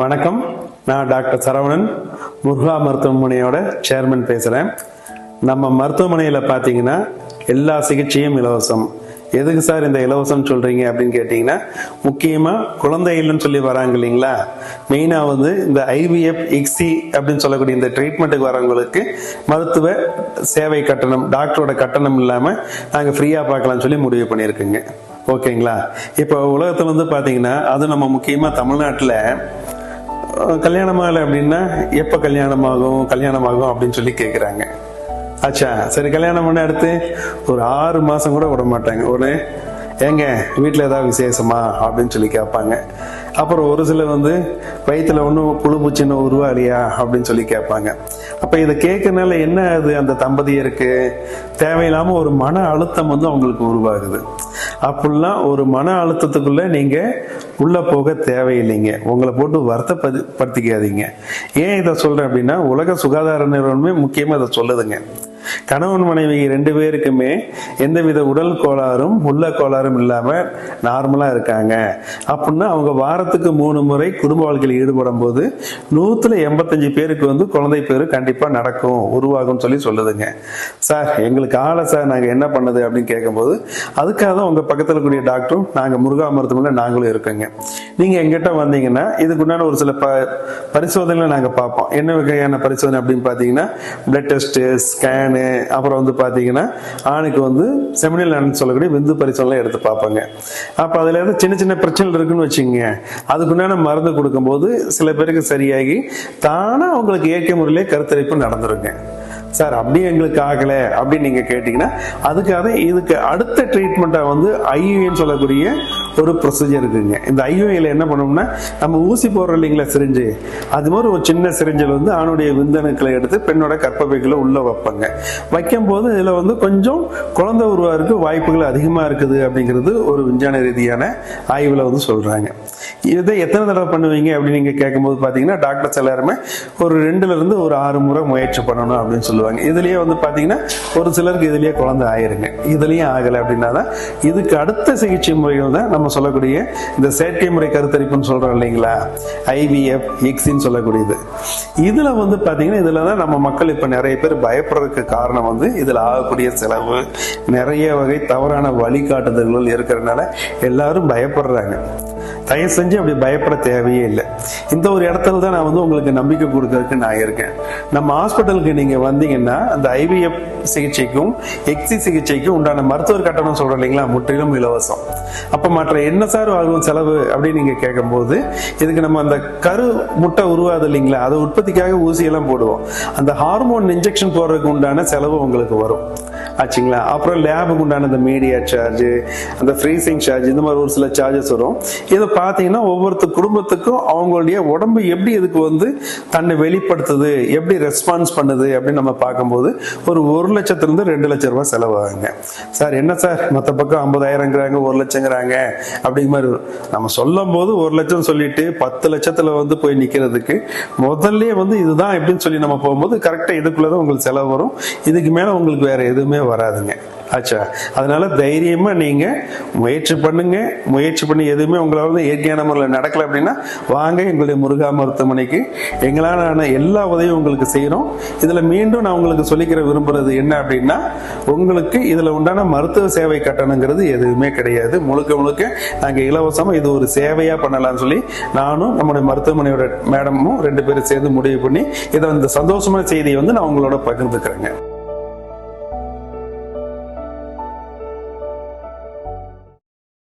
வணக்கம். நான் டாக்டர் சரவணன் முருகா மருத்துவமனையோட சேர்மன் பேசுகிறேன் நம்ம மருத்துவமனையில் பார்த்தீங்கன்னா எல்லா சிகிச்சையும் இலவசம். எதுக்கு சார் இந்த இலவசம் சொல்கிறீங்க அப்படின்னு கேட்டிங்கன்னா முக்கியமாக குழந்தைகள்னு சொல்லி வராங்க இல்லைங்களா? மெயினாக வந்து இந்த ஐவிஎஃப் இக்ஸி அப்படின்னு சொல்லக்கூடிய இந்த ட்ரீட்மெண்ட்டுக்கு வரவங்களுக்கு மருத்துவ சேவை கட்டணம் டாக்டரோட கட்டணம் இல்லாமல் நாங்கள் ஃப்ரீயாக பார்க்கலாம்னு சொல்லி முடிவு பண்ணியிருக்குங்க. ஓகேங்களா? இப்போ உலகத்தில் வந்து பார்த்தீங்கன்னா அது நம்ம முக்கியமாக தமிழ்நாட்டில் கல்யாணம் ஆகலை அப்படின்னா எப்போ கல்யாணம் ஆகும் கல்யாணம் ஆகும் அப்படின்னு சொல்லி கேட்குறாங்க ஆச்சா சரி கல்யாணம் பண்ண அடுத்து ஒரு ஆறு மாதம் கூட விட மாட்டாங்க. உடனே ஏங்க வீட்டில் ஏதாவது விசேஷமா? அப்படின்னு சொல்லி கேட்பாங்க. அப்புறம் ஒரு சிலர் வந்து வயிற்றுல ஒன்றும் புழு பூச்சின்னு உருவாலியா அப்படின்னு சொல்லி கேட்பாங்க. அப்போ இதை கேட்கறனால என்ன அது அந்த தம்பதியருக்கு தேவையில்லாமல் ஒரு மன அழுத்தம் வந்து அவங்களுக்கு உருவாகுது. அப்படிலாம் ஒரு மன அழுத்தத்துக்குள்ளே நீங்கள் உள்ளே போக தேவையில்லைங்க. உங்களை போட்டு வருத்தப்படு படுத்திக்காதீங்க. ஏன் இதை சொல்கிறேன் அப்படின்னா உலக சுகாதார நிறுவனமே முக்கியமாக இதை சொல்லுதுங்க. கணவன் மனைவி ரெண்டு பேருக்குமே எந்தவித உடல் கோளாறும் உள்ள கோளாறும் இல்லாம நார்மலா இருக்காங்க. அப்படின்னா அவங்க வாரத்துக்கு மூணு முறை குடும்ப வாழ்க்கையில் ஈடுபடும் போது நூத்துல எண்பத்தஞ்சு பேருக்கு வந்து குழந்தை பேர் கண்டிப்பா நடக்கும் உருவாகும் சொல்லி சொல்லுதுங்க. சார் எங்களுக்கு ஆளை சார் நாங்க என்ன பண்ணுது அப்படின்னு கேட்கும்போது அதுக்காக தான் உங்க பக்கத்துல கூடிய டாக்டரும் நாங்க முருகா மருத்துவமனையில் நாங்களும் இருக்கோங்க. நீங்க எங்கிட்ட வந்தீங்கன்னா இதுக்குண்டான ஒரு சில ப பரிசோதனைகளை நாங்க பார்ப்போம். என்ன வகையான பரிசோதனை அப்படின்னு பார்த்தீங்கன்னா பிளட் டெஸ்ட் ஸ்கேனு அப்புறம் வந்து பார்த்தீங்கன்னா ஆணுக்கு வந்து செமினல் சொல்லக்கூடிய விந்து பரிசோதனை எடுத்து பார்ப்பாங்க. அப்போ அதில் ஏதாவது சின்ன சின்ன பிரச்சனை இருக்குன்னு வச்சுங்க அதுக்குண்டான மருந்து கொடுக்கும்போது சில பேருக்கு சரியாகி தானாக அவங்களுக்கு இயற்கை முறையிலே கருத்தரிப்பு நடந்துருங்க. சார் அப்படியே எங்களுக்கு ஆகலை அப்படின்னு நீங்க கேட்டீங்கன்னா அதுக்காக இதுக்கு அடுத்த ட்ரீட்மெண்ட்டா வந்து ஐயுன்னு சொல்லக்கூடிய ஒரு ப்ரொசீஜர் இருக்குங்க. இந்த ஐஓஏல என்ன பண்ணோம்னா நம்ம ஊசி போடுறோம் இல்லைங்களா சிரிஞ்சு? அது மாதிரி ஒரு சின்ன சிரிஞ்சில் வந்து ஆணுடைய விந்தணுக்களை எடுத்து பெண்ணோட கற்பப்பைக்குள்ள உள்ள வைப்பாங்க. வைக்கும் போது இதுல வந்து கொஞ்சம் குழந்தை உருவாருக்கு வாய்ப்புகள் அதிகமா இருக்குது அப்படிங்கிறது ஒரு விஞ்ஞான ரீதியான ஆய்வுல வந்து சொல்றாங்க. இதை எத்தனை தடவை பண்ணுவீங்க அப்படின்னு நீங்க கேட்கும்போது பாத்தீங்கன்னா டாக்டர்ஸ் எல்லாருமே ஒரு ரெண்டுல இருந்து ஒரு ஆறு முறை முயற்சி பண்ணணும் அப்படின்னு சொல்லுவாங்க. இதுலயே வந்து பாத்தீங்கன்னா ஒரு சிலருக்கு இதுலயே குழந்தை ஆயிருங்க. இதுலயும் ஆகலை அப்படின்னா தான் இதுக்கு அடுத்த சிகிச்சை முறைகள் தான் நம்ம சொல்லக்கூடிய இந்த செயற்கை முறை கருத்தரிப்புன்னு சொல்றோம் இல்லைங்களா? ஐவிஎஃப் எக்ஸின்னு சொல்லக்கூடியது. இதுல வந்து பாத்தீங்கன்னா இதுல தான் நம்ம மக்கள் இப்ப நிறைய பேர் பயப்படுறதுக்கு காரணம் வந்து இதுல ஆகக்கூடிய செலவு நிறைய வகை தவறான வழிகாட்டுதல்கள் இருக்கிறதுனால எல்லாரும் பயப்படுறாங்க. தயவு செஞ்சு அப்படி பயப்பட தேவையே இல்லை. இந்த ஒரு இடத்துல தான் நான் வந்து உங்களுக்கு நம்பிக்கை கொடுக்கறதுக்கு நான் இருக்கேன். நம்ம ஹாஸ்பிட்டலுக்கு நீங்கள் வந்தீங்கன்னா அந்த ஐவிஎஃப் சிகிச்சைக்கும் எக்ஸி சிகிச்சைக்கும் உண்டான மருத்துவர் கட்டணம் சொல்கிறோம் இல்லைங்களா? முற்றிலும் இலவசம். அப்போ மற்ற என்ன சார் ஆகும் செலவு அப்படின்னு நீங்கள் கேட்கும்போது இதுக்கு நம்ம அந்த கரு முட்டை உருவாது இல்லைங்களா? அதை உற்பத்திக்காக ஊசியெல்லாம் போடுவோம். அந்த ஹார்மோன் இன்ஜெக்ஷன் போடுறதுக்கு உண்டான செலவு உங்களுக்கு வரும். ஆச்சுங்களா? அப்புறம் லேபுக்கு உண்டான அந்த மீடியா சார்ஜ் அந்த ஃப்ரீசிங் சார்ஜ் இந்த மாதிரி ஒரு சில சார்ஜஸ் வரும். இதை பார்த்தீங்கன்னா ஒவ்வொருத்த குடும்பத்துக்கும் அவங்களுடைய உடம்பு எப்படி இதுக்கு வந்து தன்னை வெளிப்படுத்துது எப்படி ரெஸ்பான்ஸ் பண்ணுது அப்படின்னு நம்ம பார்க்கும்போது ஒரு ஒரு லட்சத்துலேருந்து ரெண்டு லட்ச ரூபாய் செலவாகுங்க. சார் என்ன சார்? மற்ற பக்கம் ஐம்பதாயிரங்கிறாங்க ஒரு லட்சங்கிறாங்க அப்படிங்கிற மாதிரி நம்ம சொல்லும் போது ஒரு லட்சம் சொல்லிட்டு பத்து லட்சத்தில் வந்து போய் நிற்கிறதுக்கு முதல்ல வந்து இதுதான் எப்படின்னு சொல்லி நம்ம போகும்போது கரெக்டாக இதுக்குள்ளே தான் உங்களுக்கு செலவு வரும். இதுக்கு மேலே உங்களுக்கு வேற எதுவுமே வராதுங்க. ஆச்சா? அதனால தைரியமா நீங்க முயற்சி பண்ணுங்க. முயற்சி பண்ணி எதுவுமே உங்களால வந்து இயற்கையான முறையில் நடக்கல அப்படின்னா வாங்க எங்களுடைய முருகா மருத்துவமனைக்கு. எங்களான எல்லா உதவியும் உங்களுக்கு செய்யறோம். இதுல மீண்டும் நான் உங்களுக்கு சொல்லிக்கிற விரும்புறது என்ன அப்படின்னா உங்களுக்கு இதுல உண்டான மருத்துவ சேவை கட்டணங்கிறது எதுவுமே கிடையாது. முழுக்க முழுக்க நாங்க இலவசமா இது ஒரு சேவையா பண்ணலாம்னு சொல்லி நானும் நம்முடைய மருத்துவமனையோட மேடமும் ரெண்டு பேரும் சேர்ந்து முடிவு பண்ணி இதை இந்த சந்தோஷமான செய்தியை வந்து நான் உங்களோட பகிர்ந்துக்கிறேங்க.